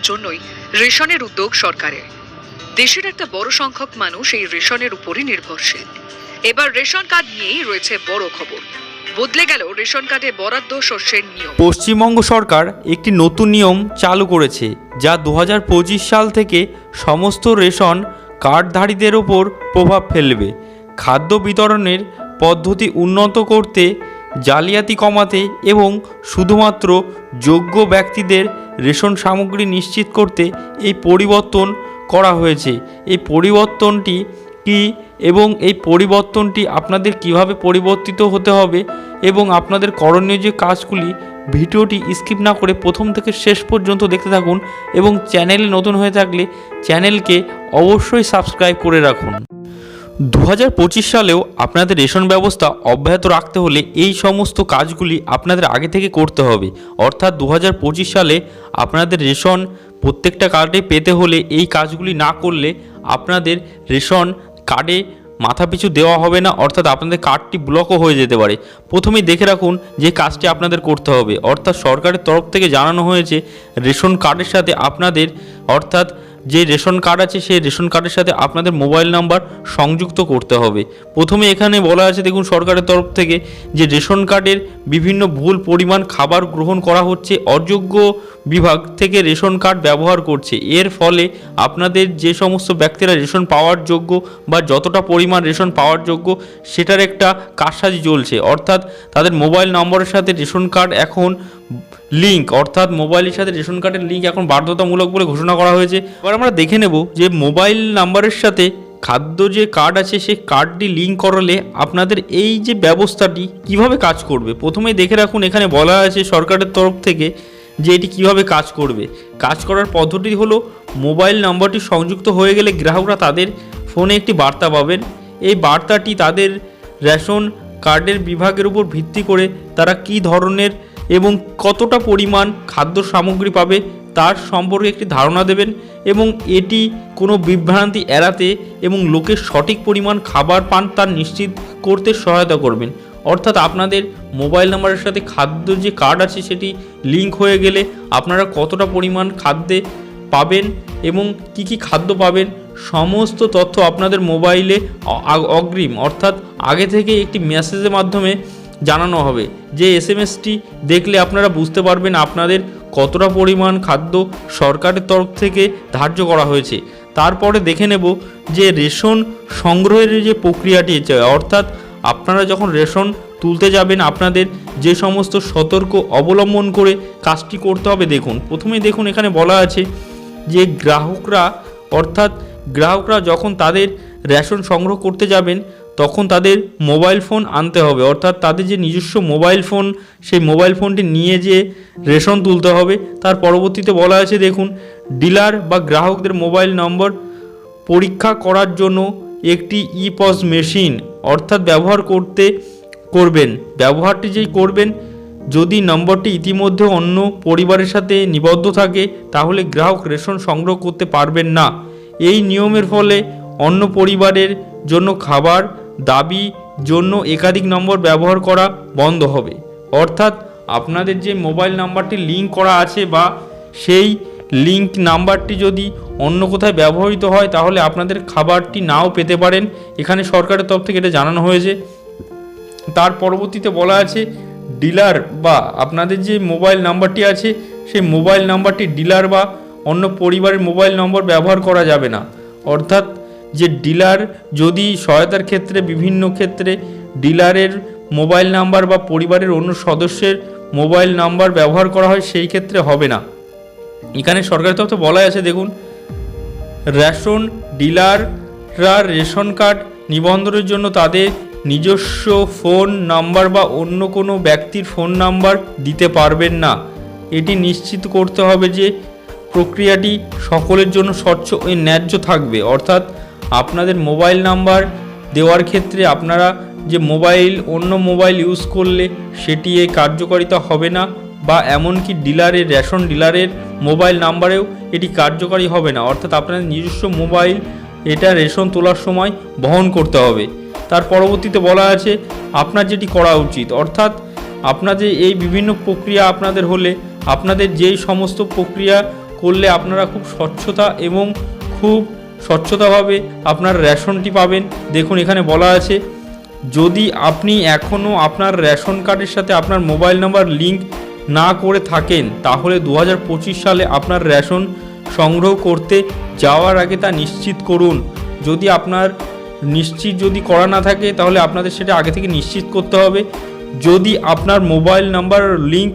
বাঁচানোর জন্যই রেশনের উদ্যোগ সরকারের। দেশের একটা বড় সংখ্যক মানুষ এই রেশনের উপরই নির্ভরশীল। এবার রেশন কার্ড নিয়েই রয়েছে বড় খবর। বদলে গেল রেশন কার্ডে বরাদ্দ শস্যের নিয়ম। পশ্চিমবঙ্গ সরকার একটি নতুন নিয়ম চালু করেছে, যা দু হাজার পঁচিশ সাল থেকে সমস্ত রেশন কার্ডধারীদের ওপর প্রভাব ফেলবে। খাদ্য বিতরণের পদ্ধতি উন্নত করতে জালিয়াতি কমাতে এবং শুধুমাত্র যোগ্য ব্যক্তিদের রেশন সামগ্রী নিশ্চিত করতে এই পরিবর্তন করা হয়েছে। এই পরিবর্তনটি কি এবং এই পরিবর্তনটি আপনাদের কীভাবে পরিবর্তিত হতে হবে এবং আপনাদের করণীয় যে কাজগুলি, ভিডিওটি স্কিপ না করে প্রথম থেকে শেষ পর্যন্ত দেখতে থাকুন এবং চ্যানেলে নতুন হয়ে থাকলে চ্যানেলকে অবশ্যই সাবস্ক্রাইব করে রাখুন। দু হাজার পঁচিশ সালেও আপনাদের রেশন ব্যবস্থা অব্যাহত রাখতে হলে এই সমস্ত কাজগুলি আপনাদের আগে থেকে করতে হবে। অর্থাৎ দু হাজার পঁচিশ সালে আপনাদের রেশন প্রত্যেকটা কার্ডে পেতে হলে এই কাজগুলি না করলে আপনাদের রেশন কার্ডে মাথা পিছু দেওয়া হবে না, অর্থাৎ আপনাদের কার্ডটি ব্লকও হয়ে যেতে পারে। প্রথমেই দেখে রাখুন যে কাজটি আপনাদের করতে হবে। অর্থাৎ সরকারের তরফ থেকে জানানো হয়েছে, রেশন কার্ডের সাথে আপনাদের, অর্থাৎ যে রেশন কার্ড আছে, সেই রেশন কার্ডের সাথে আপনাদের মোবাইল নাম্বার সংযুক্ত করতে হবে। প্রথমে এখানে বলা আছে, দেখুন সরকারের তরফ থেকে, যে রেশন কার্ডের বিভিন্ন ভুল পরিমাণ খাবার গ্রহণ করা হচ্ছে, অযোগ্য বিভাগ থেকে রেশন কার্ড ব্যবহার করছে। এর ফলে আপনাদের যে সমস্ত ব্যক্তিরা রেশন পাওয়ার যোগ্য বা যতটা পরিমাণ রেশন পাওয়ার যোগ্য, সেটার একটা কারসাজি চলছে। অর্থাৎ তাদের মোবাইল নম্বরের সাথে রেশন কার্ড এখন লিঙ্ক অর্থাৎ মোবাইলের সাথে রেশন কার্ডের লিঙ্ক এখন বাধ্যতামূলক বলে ঘোষণা করা হয়েছে। এবার আমরা দেখে নেব যে মোবাইল নাম্বারের সাথে খাদ্য যে কার্ড আছে, সেই কার্ডটি লিঙ্ক করালে আপনাদের এই যে ব্যবস্থাটি কীভাবে কাজ করবে? প্রথমেই দেখে রাখুন, এখানে বলা আছে সরকারের তরফ থেকে যে এটি কীভাবে কাজ করবে। কাজ করার পদ্ধতি হলো মোবাইল নাম্বারটি সংযুক্ত হয়ে গেলে গ্রাহকরা তাদের ফোনে একটি বার্তা পাবেন। এই বার্তাটি তাদের রেশন কার্ডের বিভাগের উপর ভিত্তি করে তারা কী ধরনের এবং কতটা পরিমাণ খাদ্য সামগ্রী পাবে তার সম্পর্কে একটি ধারণা দেবেন এবং এটি কোনো বিভ্রান্তি এড়াতে এবং লোকের সঠিক পরিমাণ খাবার পান তার নিশ্চিত করতে সহায়তা করবেন। অর্থাৎ আপনাদের মোবাইল নাম্বারের সাথে খাদ্য যে কার্ড আছে সেটি লিঙ্ক হয়ে গেলে আপনারা কতটা পরিমাণ খাদ্যে পাবেন এবং কি কি খাদ্য পাবেন সমস্ত তথ্য আপনাদের মোবাইলে অগ্রিম। অর্থাৎ আগে থেকে একটি মেসেজের মাধ্যমে জানানো হবে। যে এস এম এসটি দেখলে আপনারা বুঝতে পারবেন আপনাদের কতটা পরিমাণ খাদ্য সরকারের তরফ থেকে ধার্য করা হয়েছে। তারপরে দেখে নেব যে রেশন সংগ্রহের যে প্রক্রিয়াটি অর্থাৎ আপনারা যখন রেশন তুলতে যাবেন, আপনাদের যে সমস্ত সতর্ক অবলম্বন করে কাজটি করতে হবে, দেখুন। প্রথমে দেখুন, এখানে বলা আছে যে গ্রাহকরা, অর্থাৎ গ্রাহকরা যখন তাদের রেশন সংগ্রহ করতে যাবেন তখন তাদের মোবাইল ফোন আনতে হবে। অর্থাৎ তাদের যে নিজস্ব মোবাইল ফোন সেই মোবাইল ফোনটি নিয়ে যে রেশন তুলতে হবে, তার পরবর্তীতে বলা আছে, দেখুন, ডিলার বা গ্রাহকদের মোবাইল নম্বর পরীক্ষা করার জন্য একটি ই পজ মেশিন অর্থাৎ ব্যবহার করতে করবেন। ব্যবহারটি যেই করবেন, যদি নম্বরটি ইতিমধ্যে অন্য পরিবারের সাথে নিবদ্ধ থাকে, তাহলে গ্রাহক রেশন সংগ্রহ করতে পারবেন না। এই নিয়মের ফলে অন্য পরিবারের জন্য খাবার দাবি জন্য একাধিক নম্বর ব্যবহার করা বন্ধ হবে। অর্থাৎ আপনাদের যে মোবাইল নাম্বারটি লিঙ্ক করা আছে বা সেই লিঙ্ক নাম্বারটি যদি অন্য কোথায় ব্যবহৃত হয়, তাহলে আপনাদের খাবারটি নাও পেতে পারেন। এখানে সরকারের তরফ থেকে এটা জানানো হয়েছে। তার পরবর্তীতে বলা আছে, ডিলার বা আপনাদের যে মোবাইল নাম্বারটি আছে, সেই মোবাইল নাম্বারটি ডিলার বা অন্য পরিবারের মোবাইল নম্বর ব্যবহার করা যাবে না। অর্থাৎ যে ডিলার যদি সহায়তার ক্ষেত্রে, বিভিন্ন ক্ষেত্রে ডিলারের মোবাইল নাম্বার বা পরিবারের অন্য সদস্যের মোবাইল নাম্বার ব্যবহার করা হয়, সেই ক্ষেত্রে হবে না। এখানে সরকারের তরফ থেকে বলা আছে, দেখুন। রেশন ডিলাররা রেশন কার্ড নিবন্ধনের জন্য তাদের নিজস্ব ফোন নাম্বার বা অন্য কোনো ব্যক্তির ফোন নাম্বার দিতে পারবেন না। এটি নিশ্চিত করতে হবে যে প্রক্রিয়াটি সকলের জন্য স্বচ্ছ ও ন্যায্য থাকবে। অর্থাৎ আপনাদের মোবাইল নাম্বার দেওয়ার ক্ষেত্রে আপনারা যে মোবাইল, অন্য মোবাইল ইউজ করলে সেটি এ কার্যকারিতা হবে না বা এমনকি ডিলারের, রেশন ডিলারের মোবাইল নাম্বারেও এটি কার্যকারী হবে না। অর্থাৎ আপনাদের নিজস্ব মোবাইল, এটা রেশন তোলার সময় বহন করতে হবে। তার পরবর্তীতে বলা আছে, আপনার যেটি করা উচিত। অর্থাৎ আপনাদের এই বিভিন্ন প্রক্রিয়া আপনাদের হলে, আপনাদের যেই সমস্ত প্রক্রিয়া করলে আপনারা খুব স্বচ্ছতা এবং খুব স্বচ্ছতাভাবে আপনার রেশনটি পাবেন। দেখুন, এখানে বলা আছে, যদি আপনি এখনও আপনার রেশন কার্ডের সাথে আপনার মোবাইল নাম্বার লিংক না করে থাকেন, তাহলে দু হাজার পঁচিশ সালে আপনার রেশন সংগ্রহ করতে যাওয়ার আগে তা নিশ্চিত করুন। যদি আপনার নিশ্চিত যদি করা না থাকে, তাহলে আপনাদের সেটা আগে থেকে নিশ্চিত করতে হবে। যদি আপনার মোবাইল নাম্বার লিংক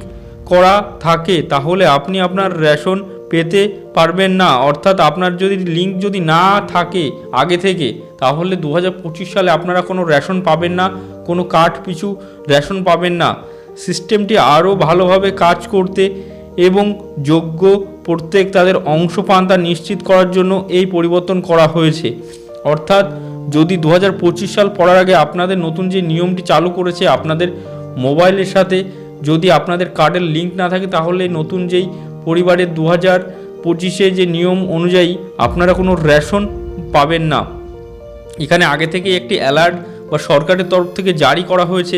করা থাকে, তাহলে আপনি আপনার রেশন পেতে পারবেন না। অর্থাৎ আপনার যদি লিঙ্ক যদি না থাকে আগে থেকে, তাহলে দু হাজার পঁচিশ সালে আপনারা কোনো রেশন পাবেন না, কোনো কার্ড পিছু রেশন পাবেন না। সিস্টেমটি আরও ভালোভাবে কাজ করতে এবং যোগ্য প্রত্যেক তাদের অংশ পান তা নিশ্চিত করার জন্য এই পরিবর্তন করা হয়েছে। অর্থাৎ যদি দু হাজার পঁচিশ সাল পড়ার আগে আপনাদের নতুন যে নিয়মটি চালু করেছে, আপনাদের মোবাইলের সাথে যদি আপনাদের কার্ডের লিঙ্ক না থাকে, তাহলে নতুন যেই পরিবারের দু হাজার পঁচিশে যে নিয়ম অনুযায়ী আপনারা কোনো রেশন পাবেন না। এখানে আগে থেকে একটি অ্যালার্ট বা সরকারের তরফ থেকে জারি করা হয়েছে।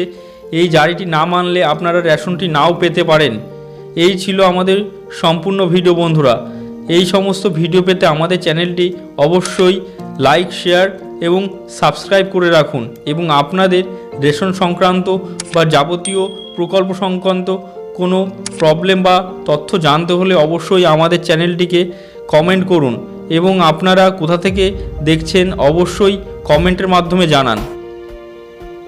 এই জারিটি না মানলে আপনারা রেশনটি নাও পেতে পারেন। এই ছিল আমাদের সম্পূর্ণ ভিডিও বন্ধুরা। এই সমস্ত ভিডিও পেতে আমাদের চ্যানেলটি অবশ্যই লাইক, শেয়ার এবং সাবস্ক্রাইব করে রাখুন এবং আপনাদের রেশন সংক্রান্ত বা যাবতীয় প্রকল্প সংক্রান্ত কোনো প্রবলেম বা তথ্য জানতে হলে অবশ্যই আমাদের চ্যানেলটিকে কমেন্ট করুন এবং আপনারা কোথা থেকে দেখছেন অবশ্যই কমেন্টের মাধ্যমে জানান।